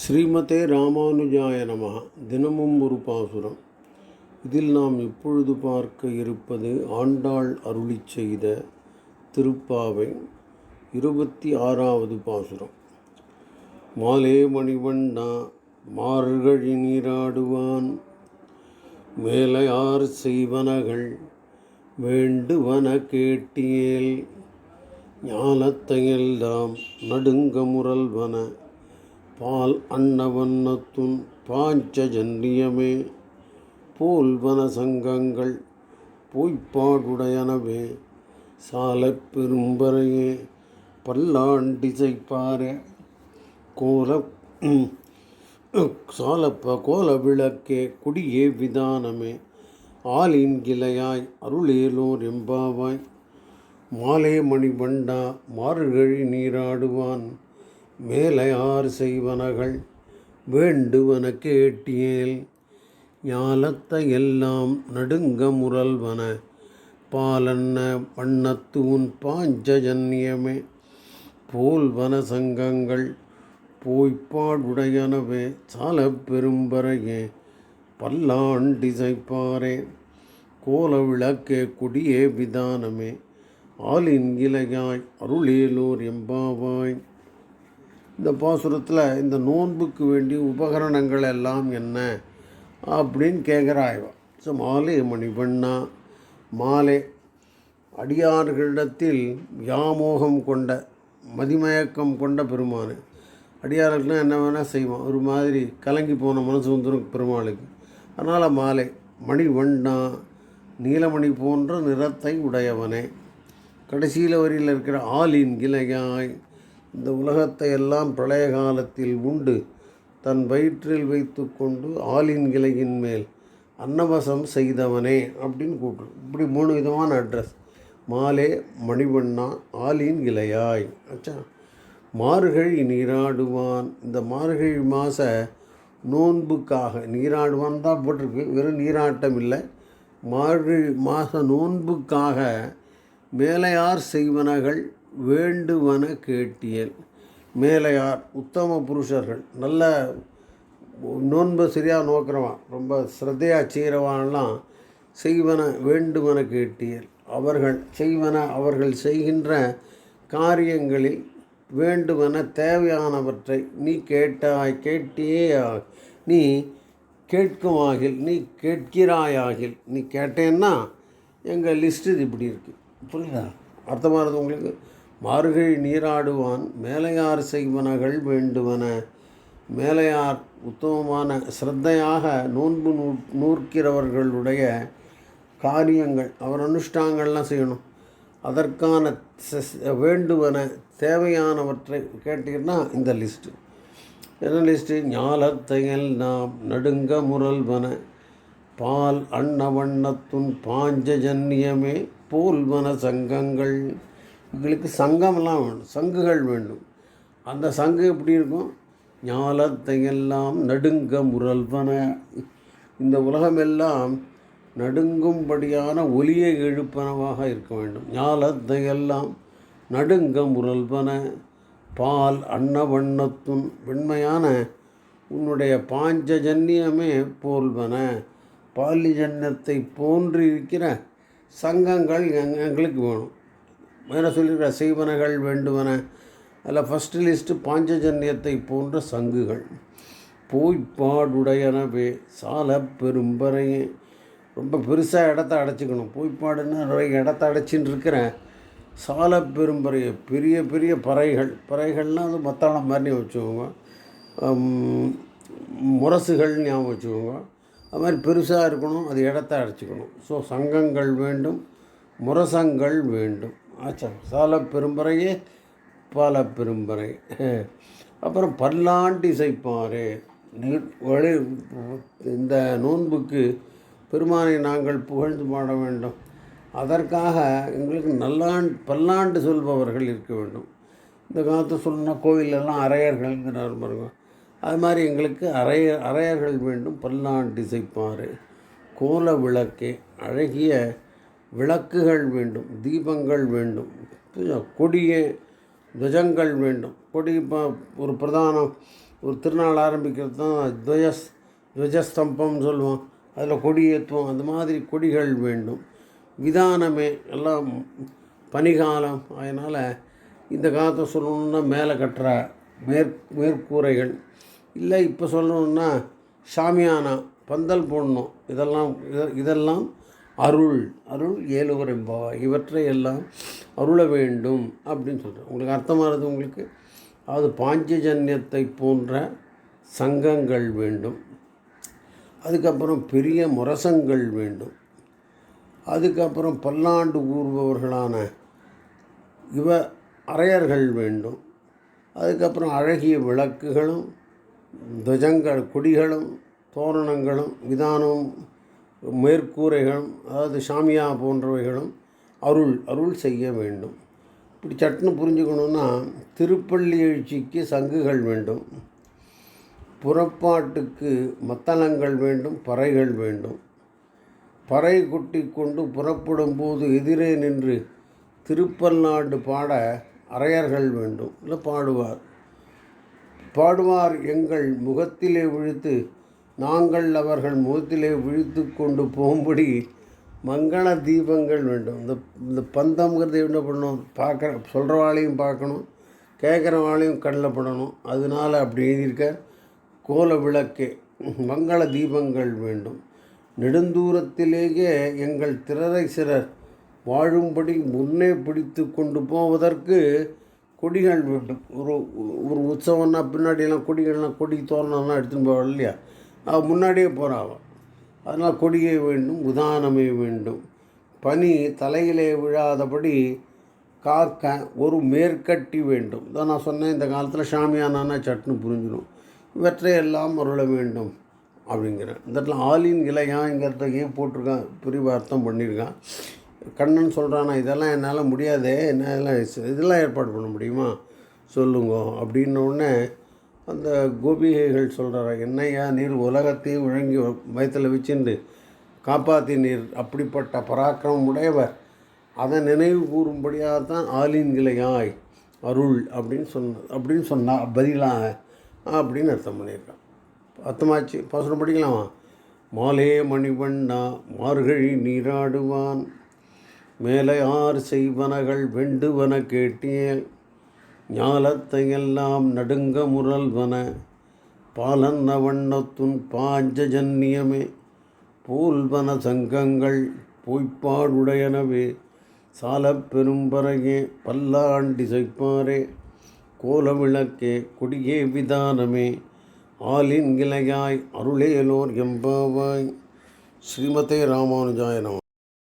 ஸ்ரீமதே ராமானுஜாய நம தினமும் ஒரு பாசுரம். இதில் நாம் இப்பொழுது பார்க்க இருப்பது ஆண்டாள் அருளிச் செய்த திருப்பாவை இருபத்தி ஆறாவது பாசுரம். மாலே மணிவண்ணா மார்கழி நீராடுவான். மேலையார் செய்வனகள் வேண்டுவன கேட்டியேல் ஞானத்தையெல்லாம் நடுங்க முரல்வன பால் அன்னவன்னத்துன் பாஞ்சஜன்யமே போல்வன சங்கங்கள் பொய்ப்பாடுடையனவே. சாலப் பெரும்பறையே பல்லாண்டிசைப்பாரே. கோல சாலப்ப கோல விளக்கே குடியே விதானமே. ஆலின் கிளையாய் அருளேலோர் எம்பாவாய். மாலே மணிவண்டா மாறுகழி நீராடுவான். மேலையார் செய்வனகள் வேண்டுவன கேட்டியேல் ஞாலத்தை எல்லாம் நடுங்க முரல்வன. பாலன்ன வண்ணத்தூன் பாஞ்சஜன்யமே போல்வன சங்கங்கள் போய்ப்பாடுடையனவே சால பெரும்பறையே பல்லாண்டிசைப்பாரே. கோல விளக்கே கொடியே விதானமே ஆலின் இலையாய் அருளேலோர் எம்பாவாய். இந்த பாசுரத்தில் இந்த நோன்புக்கு வேண்டிய உபகரணங்கள் எல்லாம் என்ன அப்படின்னு கேட்குற ஆய்வா ஸோ மாலை மணிவண்ணா மாலை அடியார்களிடத்தில் யாமோகம் கொண்ட மதிமயக்கம் கொண்ட பெருமான். அடியார்களுக்குலாம் என்ன வேணால் செய்வான். ஒரு மாதிரி கலங்கி போன மனசு வந்துடும் பெருமாளுக்கு. அதனால் மாலை மணிவண்ணா நீலமணி போன்ற நிறத்தை உடையவனே. கடைசியில் வரியில் இருக்கிற ஆலின் கிளையாய் இந்த உலகத்தை எல்லாம் பிரளய காலத்தில் உண்டு. தன் வயிற்றில் வைத்து கொண்டு ஆளின் இலையின் மேல் அன்னவசம் செய்தவனே அப்படின்னு கூப்பிட்டு இப்படி மூணு விதமான அட்ரஸ் மாலே மணிவண்ணா ஆலின் இலையாய். ஆச்சா மார்கழி நீராடுவான். இந்த மார்கழி மாத நோன்புக்காக. நீராடுவான் தான் போட்டிருக்கு. வெறும் நீராட்டம் இல்லை. மார்கழி மாத நோன்புக்காக மேலையார் செய்வனகள் வேண்டுவன கேட்டியல். மேலையார் உத்தம புருஷர்கள் நல்ல நோன்பை சரியாக நோக்கிறவன் ரொம்ப ஸ்ரத்தையாக செய்கிறவான்லாம் செய்வன வேண்டுவன கேட்டியல். அவர்கள் செய்வன அவர்கள் செய்கின்ற காரியங்களில் வேண்டுவன தேவையானவற்றை நீ கேட்டாய் கேட்டியே நீ கேட்குமாகில் நீ கேட்கிறாயாகில் நீ கேட்டேன்னா எங்கள் லிஸ்ட்டு இது இப்படி இருக்குது புரியுதா? அர்த்தமானது உங்களுக்கு? மார்கழி நீராடுவான் மேலையார் செய்வனகள் வேண்டுவன. மேலையார் உத்தமமான சிரத்தையாக நோன்பு நூ நூற்கிறவர்களுடைய காரியங்கள் அவர் அனுஷ்டாங்கள்லாம் செய்யணும். அதற்கான வேண்டுவன தேவையானவற்றை கேட்டீங்கன்னா இந்த லிஸ்ட்டு. என்ன லிஸ்ட்டு? ஞாலத்தையல் நாம் நடுங்க முரல்வன. பால் அன்னவண்ணத்துன் பாஞ்சஜன்யமே போல்வன சங்கங்கள். எங்களுக்கு சங்கமெல்லாம் வேணும் சங்குகள் வேண்டும். அந்த சங்கு எப்படி இருக்கும்? ஞாலத்தையெல்லாம் நடுங்க முரல்வன. இந்த உலகமெல்லாம் நடுங்கும்படியான ஒலியை எழுப்பனவாக இருக்க வேண்டும். ஞாலத்தையெல்லாம் நடுங்க முரல்வன. பால் அன்னவண்ணத்துன் வெண்மையான. உன்னுடைய பாஞ்சஜன்யமே போல்வன. பாலிஜன்யத்தை போன்று இருக்கிற சங்கங்கள் எங்களுக்கு வேணும். மேலே சொல்லியிருக்கிற செய்வனகள் வேண்டுவன அதில் ஃபஸ்ட்டு லிஸ்ட்டு பாஞ்சஜன்யத்தை போன்ற சங்குகள். போய்ப்பாடுடையனவே சால பெரும்பறையே ரொம்ப பெருசாக இடத்த அடைச்சிக்கணும். போய்ப்பாடுன்னு நிறைய இடத்த அடைச்சின்னு இருக்கிற சால பெரும்பறைய. பெரிய பெரிய பறைகள். பறைகள்னால் அது மத்தாளம் மாதிரி வச்சுக்கோங்க. முரசுகள் ஞாபகம் வச்சுக்கோங்க. அது மாதிரி பெருசாக இருக்கணும். அது இடத்த அடைச்சிக்கணும். ஸோ சங்கங்கள் வேண்டும் முரசங்கள் வேண்டும். ஆச்சா சால பெரும்பறையே பால பெரும்பறை. அப்புறம் பல்லாண்டு இசைப்பார் வழி இந்த நோன்புக்கு பெருமானை நாங்கள் புகழ்ந்து பாட வேண்டும். அதற்காக எங்களுக்கு நல்லாண்டு பல்லாண்டு சொல்பவர்கள் இருக்க வேண்டும். இந்த காலத்து சொன்ன கோவிலெல்லாம் அரையர்கள்ங்கிறார் பாருங்க. அது மாதிரி எங்களுக்கு அரைய அரையர்கள் வேண்டும் பல்லாண்டு இசைப்பார் கோல விளக்கே அழகிய விளக்குகள் வேண்டும் தீபங்கள் வேண்டும் கொடிய துவஜங்கள் வேண்டும். கொடி இப்போ ஒரு பிரதானம் ஒரு திருநாள் ஆரம்பிக்கிறது தான் துவஜஸ் துவஜஸ்தம்பம்னு சொல்லுவோம். அதில் கொடி ஏற்றுவோம் அந்த மாதிரி கொடிகள் வேண்டும். விதானமே எல்லாம் பனிகாலம். அதனால் இந்த காலத்தை சொல்லணுன்னா மேலே கட்டுற மேற் மேற்கூரைகள். இல்லை இப்போ சொல்லணுன்னா ஷாமியானா பந்தல் போடணும். இதெல்லாம் இத- இதெல்லாம் அருள் அருள் ஏழுவரெம்பா இவற்றை எல்லாம் அருள வேண்டும் அப்படின்னு சொல்கிறேன் உங்களுக்கு அர்த்தமானது உங்களுக்கு? அதாவது பாஞ்சஜன்யத்தை போன்ற சங்கங்கள் வேண்டும். அதுக்கப்புறம் பெரிய முரசங்கள் வேண்டும். அதுக்கப்புறம் பல்லாண்டு கூறுபவர்களான இவ அரையர்கள் வேண்டும். அதுக்கப்புறம் அழகிய விளக்குகளும் துவஜங்கள் கொடிகளும் தோரணங்களும் விதானம் மேற்கூரைகளும் அதாவது சாமியா போன்றவைகளும் அருள் அருள் செய்ய வேண்டும். இப்படி சட்டுன்னு புரிஞ்சுக்கணுன்னா திருப்பள்ளி எழுச்சிக்கு சங்குகள் வேண்டும். புறப்பாட்டுக்கு மத்தளங்கள் வேண்டும் பறைகள் வேண்டும். பறை கொட்டி கொண்டு புறப்படும் போது எதிரே நின்று திருப்பல்நாடு பாட அரையர்கள் வேண்டும். இல்லை பாடுவார். பாடுவார் எங்கள் முகத்திலே விழுத்து நாங்கள் அவர்கள் முகத்திலே விழித்து கொண்டு போகும்படி மங்கள தீபங்கள் வேண்டும். இந்த இந்த பந்தம்ங்கிறது என்ன பண்ணணும் பார்க்குற சொல்கிறவாளையும் பார்க்கணும் கேட்குறவாளையும் கண்ணில் படணும் அதனால் அப்படி எழுதியிருக்க கோல விளக்கே மங்கள தீபங்கள் வேண்டும். நெடுந்தூரத்திலேயே எங்கள் திரரை சிலர் வாழும்படி முன்னே பிடித்து கொண்டு போவதற்கு கொடிகள் வேண்டும். ஒரு ஒரு உற்சவம்னா பின்னாடியெல்லாம் கொடிகள்லாம் கொடி தோரணம்லாம் எடுத்துன்னு போவாள் இல்லையா? முன்னாடியே போகிறாள் அதனால் கொடியே வேண்டும் உதானமே வேண்டும். பனி தலையிலே விழாதபடி காக்க ஒரு மேற்கட்டி வேண்டும். இதான் நான் சொன்னேன் இந்த காலத்தில் ஷாமியானானா சட்னு புரிஞ்சிடும் இவற்றையெல்லாம் அருள வேண்டும் அப்படிங்கிறேன் இந்த இடத்துல ஆலின் இலையாங்கிறத ஏன் போட்டிருக்கான்? பிரிவு அர்த்தம் பண்ணியிருக்கான். கண்ணன் சொல்கிறானா இதெல்லாம் என்னால் முடியாதே என்ன இதெல்லாம் இதெல்லாம் ஏற்பாடு பண்ண முடியுமா? சொல்லுங்க அப்படின்ன உடனே அந்த கோபிகைகள் சொல்கிறார் என்னையா நீர் உலகத்தையும் விழுங்கி வயத்தில் வச்சுண்டு காப்பாற்றினீர் அப்படிப்பட்ட பராக்கிரமம் உடையவர். அதை நினைவு கூறும்படியாக தான் ஆலின் கிளையாய் அருள் அப்படின்னு சொன்ன அப்படின்னு சொன்னா பதிலாக அப்படின்னு அர்த்தம் பண்ணியிருக்கான். அர்த்தமாச்சு பாசனம் படிக்கலாமா? மாலே மணிவண்ணா மார்கழி நீராடுவான். மேலே ஆறு செய்வனகள் வெண்டுவன கேட்டியேன் ஞாலத்தையெல்லாம் நடுங்க முரல்வன பாலன்ன வண்ணத்துன் பாஞ்ச ஜன்னியமே பூல்வன சங்கங்கள் பொய்ப்பாடுடையனவே சாலப் பெரும்பறையே பல்லாண்டி செய்ப்பாரே கோலவிளக்கே கொடியே விதானமே ஆலின் கிளையாய் அருளேலோர் எம்பாவாய். ஸ்ரீமதே ராமானுஜாய நம.